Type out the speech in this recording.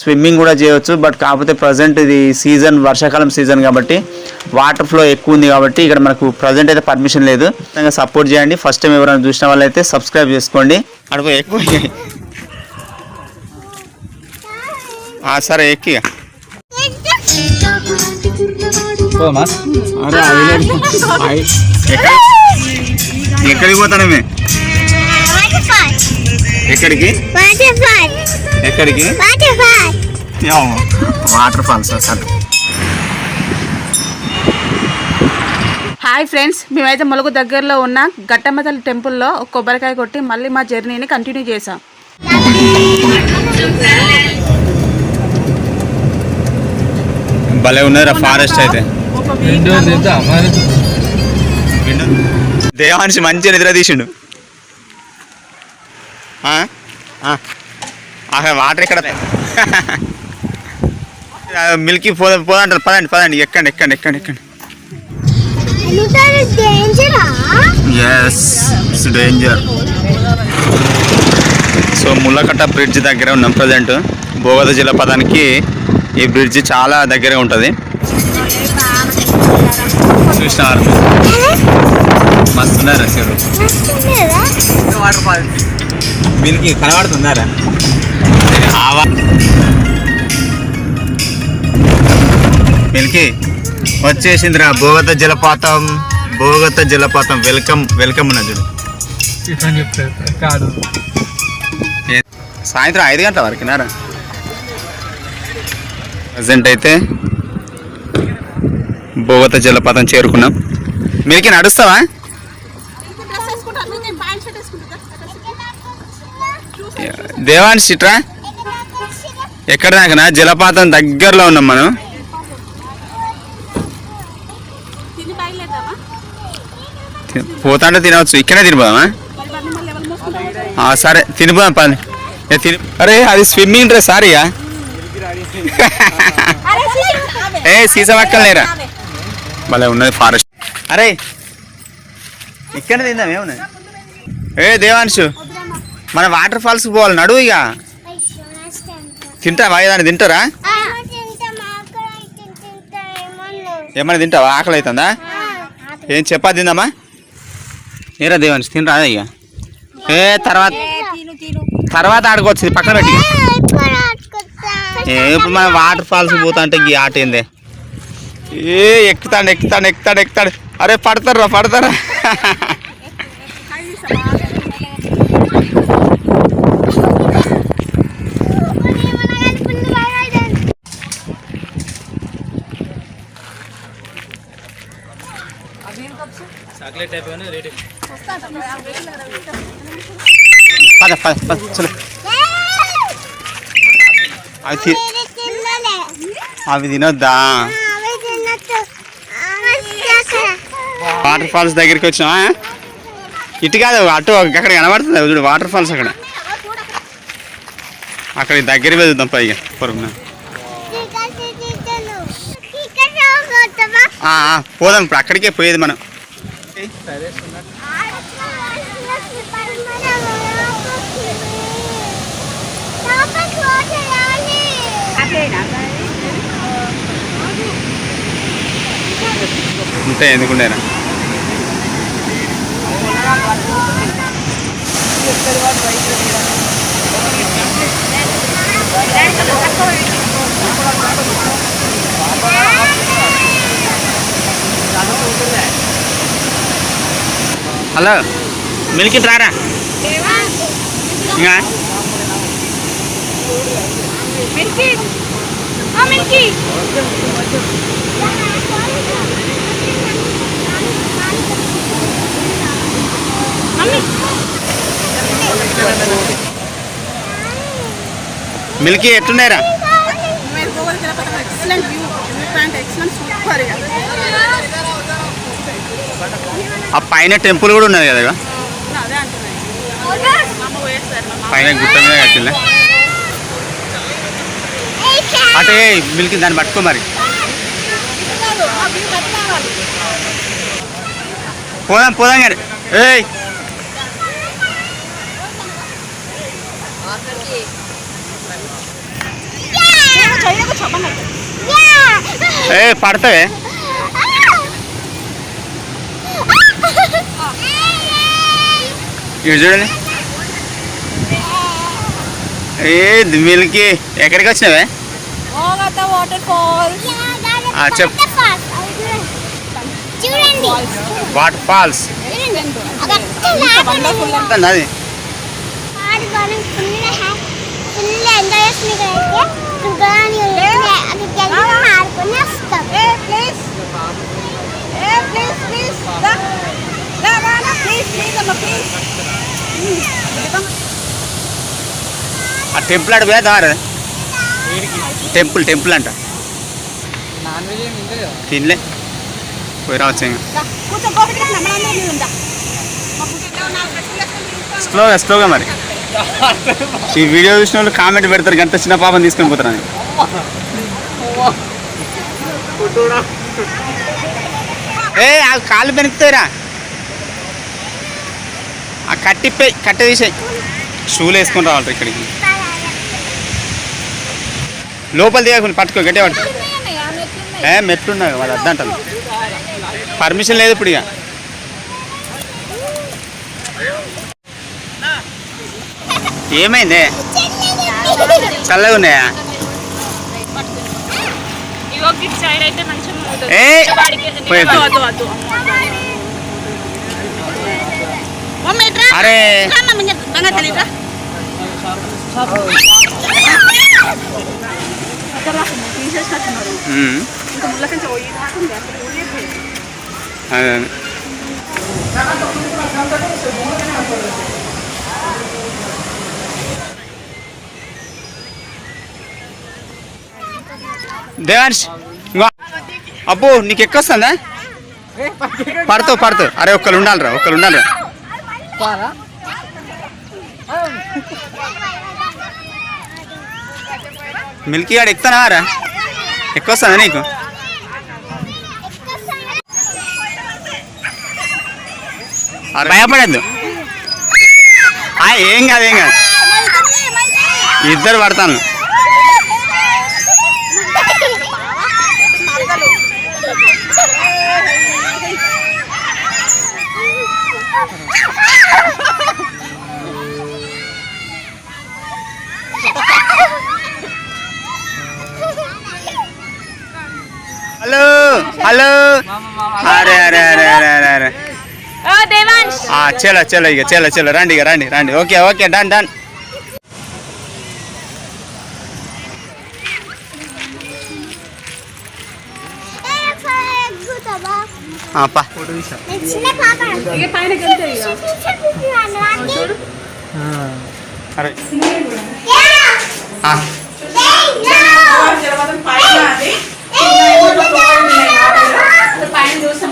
Swimming కూడా చేయవచ్చు but కాకపోతే ప్రజెంట్ ఇది సీజన్ వర్షాకాలం సీజన్ కాబట్టి వాటర్ ఫ్లో ఎక్కువ ఉంది కాబట్టి ఇక్కడ మనకు ప్రజెంట్ అయితే పర్మిషన్ లేదు. ఖచ్చితంగా సపోర్ట్ చేయండి. ఫస్ట్ టైం ఎవరైనా చూసిన వాళ్ళైతే సబ్స్క్రైబ్ చేసుకోండి. అడుగు ఎక్కువ. ఆ, సరే ఎక్కి. ఎక్కడికి పోతానమే ఎక్కడికి? ఎక్కడికి? వాటర్ ఫాల్స్ అసలు హాయ్ ఫ్రెండ్స్ మేమైతే ములుగు దగ్గరలో ఉన్న గట్టమ్మ తల్లి టెంపుల్లో ఒక కొబ్బరికాయ కొట్టి మళ్ళీ మా జర్నీని కంటిన్యూ చేసాం భలే ఉన్నదిరా ఫారెస్ట్ అయితే. దేవాంశి మంచిగా నిద్ర తీసిండు. ఆ? ఆ. అక్కడ వాటర్ ఎక్కడ ఆ, మిల్కీ పో పోదంటారు. పదండి పదండి. ఎక్కండి ఎక్కండి ఎక్కండి ఎక్కండి. Yes it's danger so Mullakatta bridge దగ్గర ఉన్నాం ప్రజెంట్ భోగద జలపాతానికి ఈ బ్రిడ్జ్ చాలా దగ్గర ఉంటుంది. చూసినారు? మస్తున్నారు అసలు. వాటర్ ఫాల్ మిల్కి కనబడుతున్నారా? ఆవా. మిల్కి వచ్చేసిందిరా భోగత జలపాతం భోగత జలపాతం. వెల్కమ్ వెల్కమ్ చెప్తారు కాదు. సాయంత్రం ఐదు గంటల వరకునారా ప్రజెంట్ అయితే భోగత జలపాతం చేరుకున్నాం. మిల్కి నడుస్తావా? దేవాన్ సిట్రా? ఎక్కడ దాకా జలపాతం దగ్గరలో ఉన్నాం మనం. పోతాంటే తినవచ్చు. ఇక్కడే తినిపోదామా? ఆ, సరే. తినిపోదాం పని ఏ తిని అరే అది స్విమ్మింగ్ డ్రెస్ సారీయా ఏ సీసా పక్కన లేరా? భలే ఉన్నది ఫారెస్ట్. అరే ఇక్కడ తిందాం ఏమున్నది? ఏ దేవాంశు మన వాటర్ ఫాల్స్ పోవాలి నడు ఇక. తింటావా? ఏదైనా తింటారా? ఏమైనా తింటావా? ఆకలి అవుతుందా? ఏం చెప్పా తిందామా? నేరా దేవాంశ్ తినరా ఇక? ఏ తర్వాత తర్వాత ఆడుకోవచ్చు పక్కన పెట్టి. ఇప్పుడు మన వాటర్ ఫాల్స్ పోతా అంటే ఈ ఆట ఏందే? ఏ ఎక్కుతాడు ఎక్కుతాడు ఎక్కుతాడు ఎక్కుతాడు. అరే పడతారా పడతారా పద పద పద చలో. అవి అవి తినొద్దా? వాటర్ ఫాల్స్ దగ్గరికి వచ్చినా ఇటు కాదు అటు అక్కడ కనబడుతుంది చూడు వాటర్ ఫాల్స్ అక్కడ. అక్కడ దగ్గర వెళ్దాం పైగా పొరుగున. ఆ, పోదాం ఇప్పుడు అక్కడికే పోయేది మనం. ఉంటే ఎందుకుండేనా? హలో మిల్కి రారా? ఇంకా? మిల్కీ? ఎట్టున్నారా ఎక్సలెంట్ వ్యూ ఎక్సలెంట్ సూపర్ ఆ పైన టెంపుల్ కూడా ఉన్నది కదా పైన గుట్ట మీద కట్టిందా? అటే మిల్కి దాన్ని పట్టుకో మరి. పోదాం పోదాం కానీ ఏయ్. ఏ పడతావే. ఇవి చూడండి. ఏ మిల్కి? ఎక్కడికి వచ్చినావే? వాటర్ ఫాల్స్ ఆ, చెప్పు. చూడండి. వాటర్ ఫాల్స్ అది టెంపుల్ ఆడ పోయా దారు టెంపుల్ టెంపుల్ అంట. తినలే. పోయి రావచ్చు స్లోగా స్లోగా మరి. ఈ వీడియో చూసిన వాళ్ళు కామెంట్ పెడతారు గంట చిన్న పాపని తీసుకొని పోతారని ఏ ఆ కాళ్ళు పెనుకుతాయిరా ఆ కట్టిపోయి కట్టె తీసేయి. షూలు వేసుకొని రావాలి ఇక్కడికి. లోపల దిగకుండా పట్టుకో గట్టే పట్టుకో. ఏ మెట్లున్నాయి వాళ్ళు అద్దంటారు పర్మిషన్ లేదు ఇప్పుడు ఇక. ఏమైంది? చల్లగా ఉన్నాయా? ఏ అరే. రా మమ్మీ బంగారు తీసేసినట్టున్నారు ఇంకా. ముళ్ళ కంచె పోయి అదే. దేవాన్ష్ అబ్బో నీకు ఎక్కొస్తుందా పడతావు పడతావు అరే ఒక్కరు ఉండాలిరా ఒక్కరు ఉండాలిరా. మిల్కీ గాడు ఎక్కుతానా రా? ఎక్కొస్తుందా నీకు? అరే. భయపడద్దు. ఏం కాదు ఏం కాదు. ఇద్దరు పడతాను. Hello hello. అరే అరే అరే అరే అరే అరే ఓ దేవాంశ్. ఆ, చలో చలో ఇక చలో చలో రండి ఇక రండి రండి. Okay okay done done. అరే. ఆ, పైన చూసి